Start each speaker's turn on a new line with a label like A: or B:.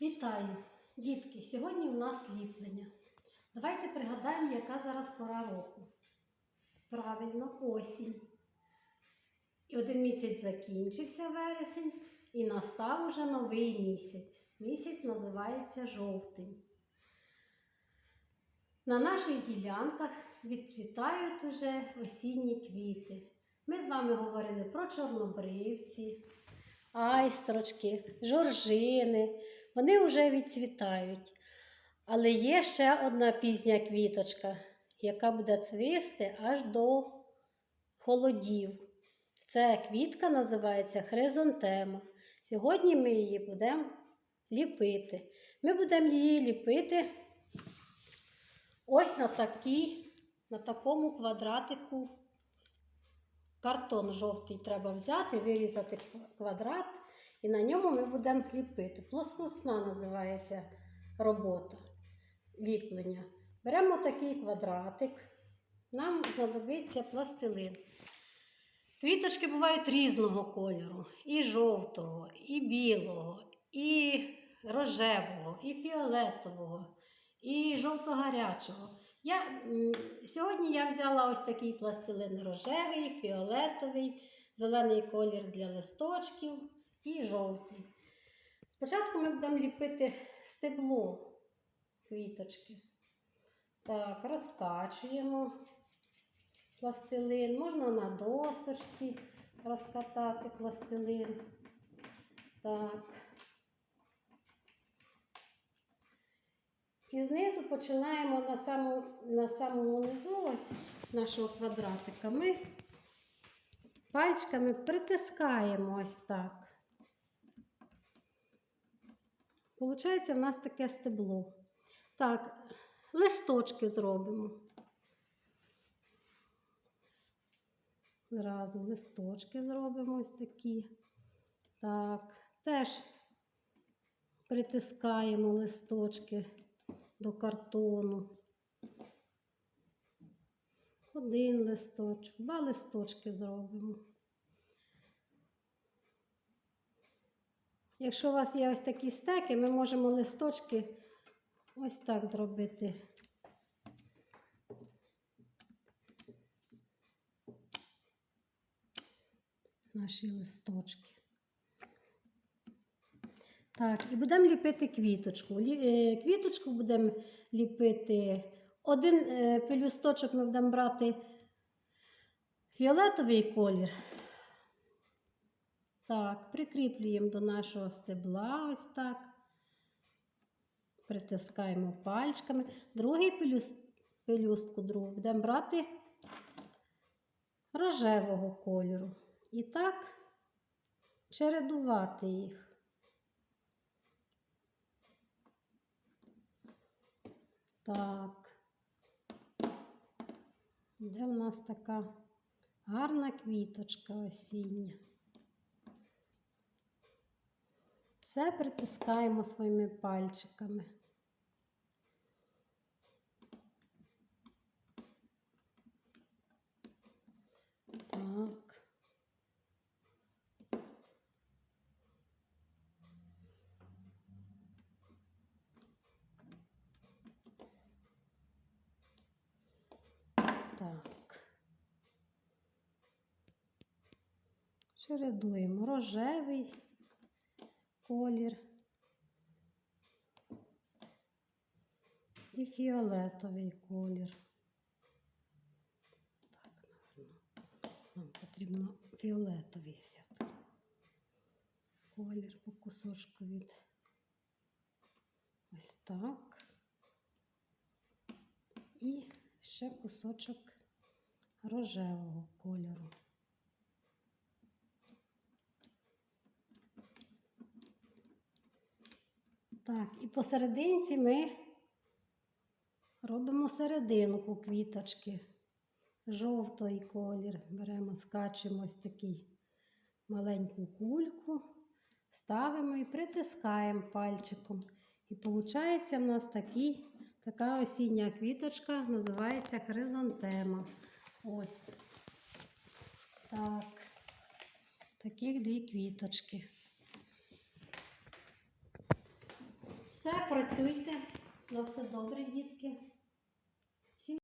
A: Вітаю, дітки! Сьогодні у нас ліплення. Давайте пригадаємо, яка зараз пора року. Правильно, осінь. І один місяць закінчився вересень, і настав уже новий місяць. Місяць називається жовтень. На наших ділянках відцвітають уже осінні квіти. Ми з вами говорили про чорнобривці, айстрочки, жоржини. Вони вже відцвітають. Але є ще одна пізня квіточка, яка буде цвісти аж до холодів. Ця квітка називається хризантема. Сьогодні ми її будемо ліпити. Ми будемо її ліпити ось на, такій, на такому квадратику. Картон жовтий треба взяти, вирізати квадрат, і на ньому ми будемо ліпити. Плоскосна називається робота ліплення. Беремо такий квадратик, нам знадобиться пластилин. Квіточки бувають різного кольору: і жовтого, і білого, і рожевого, і фіолетового, і жовто-гарячого. Я, сьогодні я взяла ось такий пластилин рожевий, фіолетовий, зелений колір для листочків і жовтий. Спочатку ми будемо ліпити стебло квіточки. Так, розкачуємо пластилин. Можна на досточці розкатати пластилин. Так. І знизу починаємо на самому, на самому низу ось нашого квадратика. Ми пальчиками притискаємо ось так. Получається, в нас таке стебло. Так, листочки зробимо. Зразу листочки зробимо ось такі. Так, теж притискаємо листочки до картону. Один листочок, два листочки зробимо. Якщо у вас є ось такі стеки, ми можемо листочки ось так зробити. Наші листочки. Так, і будемо ліпити квіточку. Е, Квіточку будемо ліпити. Один е, пелюсточок ми будемо брати фіолетовий колір. Так, прикріплюємо до нашого стебла ось так. Притискаємо пальчиками. Другий пелюст, пелюстку другу будемо брати рожевого кольору. І так чередувати їх. Так. Де в нас така гарна квіточка осіння? Все притискаємо своїми пальчиками. Так. Так. Чередуємо рожевий колір і фіолетовий колір. Так, напевно, нам потрібно фіолетовий взяти. Колір по кусочку від ось так. І ще кусочок рожевого кольору. Так, і посерединці ми робимо серединку квіточки. Жовтий колір. Беремо, скачемо ось такий маленьку кульку, ставимо і притискаємо пальчиком. І виходить в нас такий, така осіння квіточка, називається хризантема. Ось. Так. Таких дві квіточки. Все, працюйте. На все добре, дітки.